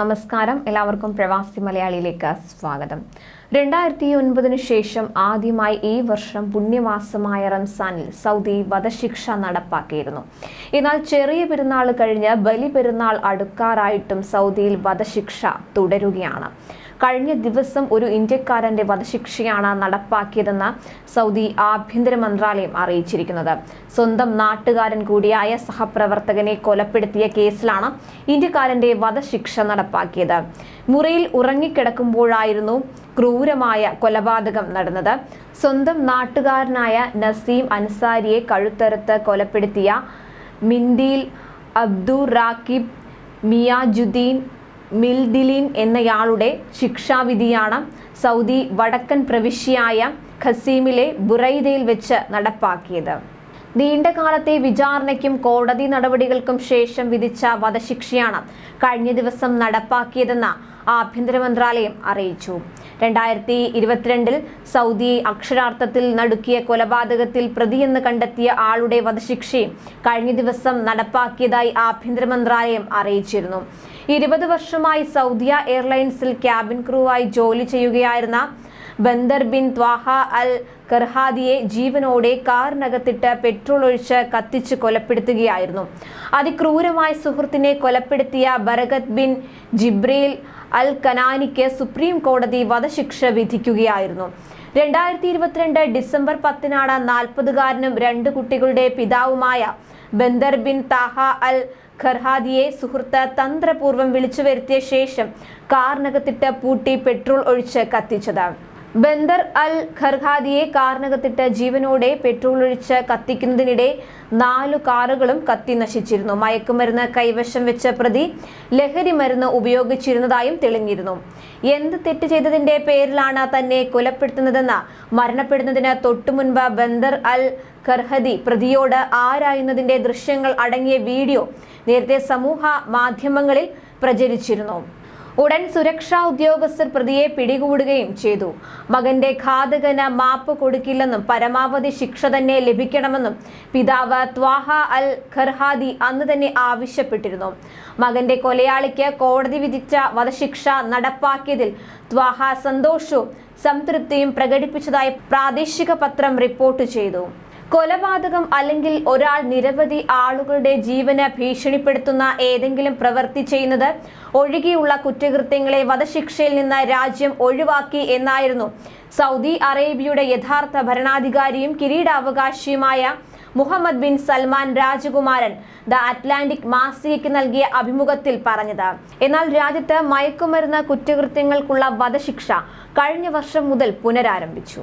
നമസ്കാരം. എല്ലാവർക്കും പ്രവാസി മലയാളിയിലേക്ക് സ്വാഗതം. രണ്ടായിരത്തി ഒൻപതിനു ശേഷം ആദ്യമായി ഈ വർഷം പുണ്യമാസമായ റംസാനിൽ സൗദി വധശിക്ഷ നടപ്പാക്കിയിരുന്നു. എന്നാൽ ചെറിയ പെരുന്നാൾ കഴിഞ്ഞ് ബലി പെരുന്നാൾ അടുക്കാറായിട്ടും സൗദിയിൽ വധശിക്ഷ തുടരുകയാണ്. കഴിഞ്ഞ ദിവസം ഒരു ഇന്ത്യക്കാരന്റെ വധശിക്ഷയാണ് നടപ്പാക്കിയതെന്ന് സൗദി ആഭ്യന്തര മന്ത്രാലയം അറിയിച്ചിരിക്കുന്നത്. സ്വന്തം നാട്ടുകാരൻ കൂടിയായ സഹപ്രവർത്തകനെ കൊലപ്പെടുത്തിയ കേസിലാണ് ഇന്ത്യക്കാരന്റെ വധശിക്ഷ നടപ്പാക്കിയത്. മുറിയിൽ ഉറങ്ങിക്കിടക്കുമ്പോഴായിരുന്നു ക്രൂരമായ കൊലപാതകം നടന്നത്. സ്വന്തം നാട്ടുകാരനായ നസീം അൻസാരിയെ കഴുത്തറുത്ത് കൊലപ്പെടുത്തിയ മിന്തിയിൽ അബ്ദുറാക്കിബ് മിയാജുദ്ദീൻ മിൽദിലിൻ എന്നയാളുടെ ശിക്ഷാവിധിയാണ് സൗദി വടക്കൻ പ്രവിശ്യയായ ഖസീമിലെ ബുറൈദയിൽ വെച്ച് നടപ്പാക്കിയത്. നീണ്ടകാലത്തെ വിചാരണയ്ക്കും കോടതി നടപടികൾക്കും ശേഷം വിധിച്ച വധശിക്ഷയാണ് കഴിഞ്ഞ ദിവസം നടപ്പാക്കിയതെന്ന് ആഭ്യന്തര മന്ത്രാലയം അറിയിച്ചു. രണ്ടായിരത്തി ഇരുപത്തിരണ്ടിൽ സൗദിയെ അക്ഷരാർത്ഥത്തിൽ നടുക്കിയ കൊലപാതകത്തിൽ പ്രതിയെന്ന് കണ്ടെത്തിയ ആളുടെ വധശിക്ഷയും കഴിഞ്ഞ ദിവസം നടപ്പാക്കിയതായി ആഭ്യന്തര മന്ത്രാലയം അറിയിച്ചിരുന്നു. ഇരുപത് വർഷമായി സൗദിയ എയർലൈൻസിൽ ക്യാബിൻ ക്രൂവായി ജോലി ചെയ്യുകയായിരുന്ന ബന്ദർ ബിൻ ത്വാഹ അൽ കർഹാദിയെ ജീവനോടെ കാറിനകത്തിട്ട് പെട്രോൾ ഒഴിച്ച് കത്തിച്ച് കൊലപ്പെടുത്തുകയായിരുന്നു. അതിക്രൂരമായ സുഹൃത്തിനെ കൊലപ്പെടുത്തിയ ബരഗത് ബിൻ ജിബ്രീൽ അൽ കനാനിക്ക് സുപ്രീം കോടതി വധശിക്ഷ വിധിക്കുകയായിരുന്നു. രണ്ടായിരത്തി ഇരുപത്തിരണ്ട് ഡിസംബർ പത്തിനാണ് നാൽപ്പതുകാരനും രണ്ട് കുട്ടികളുടെ പിതാവുമായ ബന്ദർ ബിൻ താഹ അൽ ഖർഹാദിയെ സുഹൃത്ത് തന്ത്രപൂർവം വിളിച്ചു വരുത്തിയ ശേഷം കാറിനകത്തിട്ട് പൂട്ടി പെട്രോൾ ഒഴിച്ച് കത്തിച്ചത്. ബന്ദർ അൽ ഖർഖാദിയെ കാറിനകത്തിട്ട് ജീവനോടെ പെട്രോൾ ഒഴിച്ച് കത്തിക്കുന്നതിനിടെ നാലു കാറുകളും കത്തി നശിച്ചിരുന്നു. മയക്കുമരുന്ന് കൈവശം വെച്ച പ്രതി ലഹരി മരുന്ന് ഉപയോഗിച്ചിരുന്നതായും തെളിഞ്ഞിരുന്നു. എന്ത് തെറ്റ് ചെയ്തതിന്റെ പേരിലാണ് തന്നെ കൊലപ്പെടുത്തുന്നതെന്ന് മരണപ്പെടുന്നതിന് തൊട്ടുമുൻപ് ബന്ദർ അൽ ഖർഹദി പ്രതിയോട് ആരായുന്നതിന്റെ ദൃശ്യങ്ങൾ അടങ്ങിയ വീഡിയോ നേരത്തെ സമൂഹ മാധ്യമങ്ങളിൽ പ്രചരിച്ചിരുന്നു. ഉടൻ സുരക്ഷാ ഉദ്യോഗസ്ഥർ പ്രതിയെ പിടികൂടുകയും ചെയ്തു. മകന്റെ ഘാതകന് മാപ്പ് കൊടുക്കില്ലെന്നും പരമാവധി ശിക്ഷ തന്നെ ലഭിക്കണമെന്നും പിതാവ് ത്വാഹ അൽ ഖർഹാദി അന്ന് തന്നെ ആവശ്യപ്പെട്ടിരുന്നു. മകന്റെ കൊലയാളിക്ക് കോടതി വിധിച്ച വധശിക്ഷ നടപ്പാക്കിയതിൽ ത്വാഹ സന്തോഷവും സംതൃപ്തിയും പ്രകടിപ്പിച്ചതായി പ്രാദേശിക പത്രം റിപ്പോർട്ട് ചെയ്തു. കൊലപാതകം അല്ലെങ്കിൽ ഒരാൾ നിരവധി ആളുകളുടെ ജീവന് ഭീഷണിപ്പെടുത്തുന്ന ഏതെങ്കിലും പ്രവൃത്തി ചെയ്യുന്നത് ഒഴികെയുള്ള കുറ്റകൃത്യങ്ങളെ വധശിക്ഷയിൽ നിന്ന് രാജ്യം ഒഴിവാക്കി എന്നായിരുന്നു. സൗദി അറേബ്യയുടെ യഥാർത്ഥ ഭരണാധികാരിയും കിരീടാവകാശിയുമായ മുഹമ്മദ് ബിൻ സൽമാൻ രാജകുമാരൻ ദ അറ്റ്ലാന്റിക് മാസികയ്ക്ക് നൽകിയ അഭിമുഖത്തിൽ പറഞ്ഞത്. എന്നാൽ രാജ്യത്ത് മയക്കുമരുന്ന് കുറ്റകൃത്യങ്ങൾക്കുള്ള വധശിക്ഷ കഴിഞ്ഞ വർഷം മുതൽ പുനരാരംഭിച്ചു.